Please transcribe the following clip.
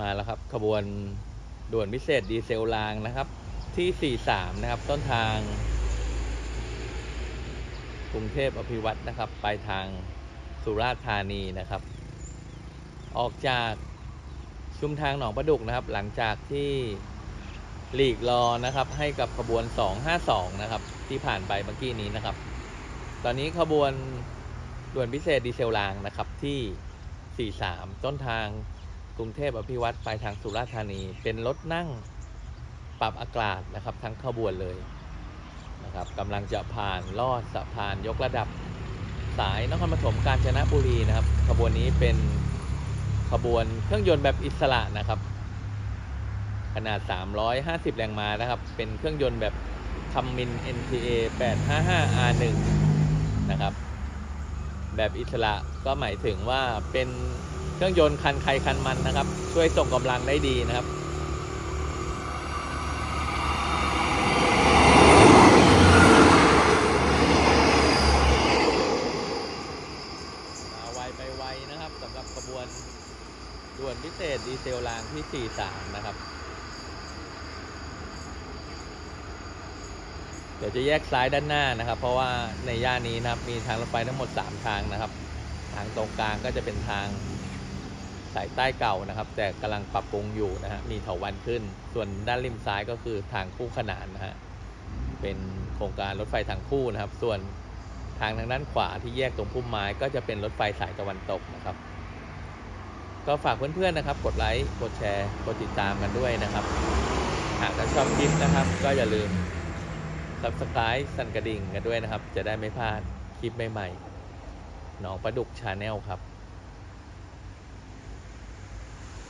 มาแล้วครับขบวนด่วนพิเศษดีเซลรางนะครับ ที่ 43 นะครับ ต้นทาง กรุงเทพอภิวัตรนะครับ ไปทางสุราษฎร์ธานีนะครับ ออกจากชุมทางหนองประดุกนะครับ หลังจากที่หลีกรอนะครับ ให้กับขบวน 252 นะครับ ที่ผ่านไปเมื่อกี้นี้นะครับ ตอนนี้ขบวนด่วนพิเศษดีเซลรางนะครับที่ 43 ต้นทาง กรุงเทพอภิวัตไปทางสุราษฎร์ธานี เป็นรถนั่งปรับอากาศนะครับ ทั้งขบวนเลยนะครับกำลังจะผ่านลอดสะพานยกระดับสายนครปฐมกาญจนบุรีนะครับ ขบวนนี้เป็นขบวนเครื่องยนต์แบบอิสระนะครับ ขนาด 350 แรงม้านะครับ เป็นเครื่องยนต์แบบคัมมิน NTA 855 R1 นะครับ แบบอิสระก็หมายถึงว่าเป็น เครื่องยนต์คันใครคันมันนะครับ ช่วยส่งกำลังได้ดีนะครับมาไวไปไวนะครับสำหรับขบวนด่วนพิเศษดีเซลรางที่ 43 นะครับ เดี๋ยวจะแยกซ้ายด้านหน้านะครับ เพราะว่าในย่านนี้นะครับมีทางรถไฟทั้งหมด 3 ทางนะครับ ทางตรงกลางก็จะเป็นทาง สายใต้เก่านะครับ แต่กำลังปรับปรุงอยู่นะฮะมีเถาวันขึ้น ส่วนด้านริมซ้ายก็คือทางคู่ขนานนะฮะเป็นโครงการรถไฟทางคู่นะครับ ส่วนทางทางด้านขวาที่แยกตรงพุ่มไม้ก็จะเป็นรถไฟสายตะวันตกนะครับ ก็ฝากเพื่อนๆนะครับ กดไลค์กดแชร์กดติดตามกันด้วยนะครับ หากท่านชอบคลิปนะครับ ก็อย่าลืม subscribe สั่นกระดิ่งกันด้วยนะครับ จะได้ไม่พลาดคลิปใหม่ๆหนองประดุกชาแนลครับ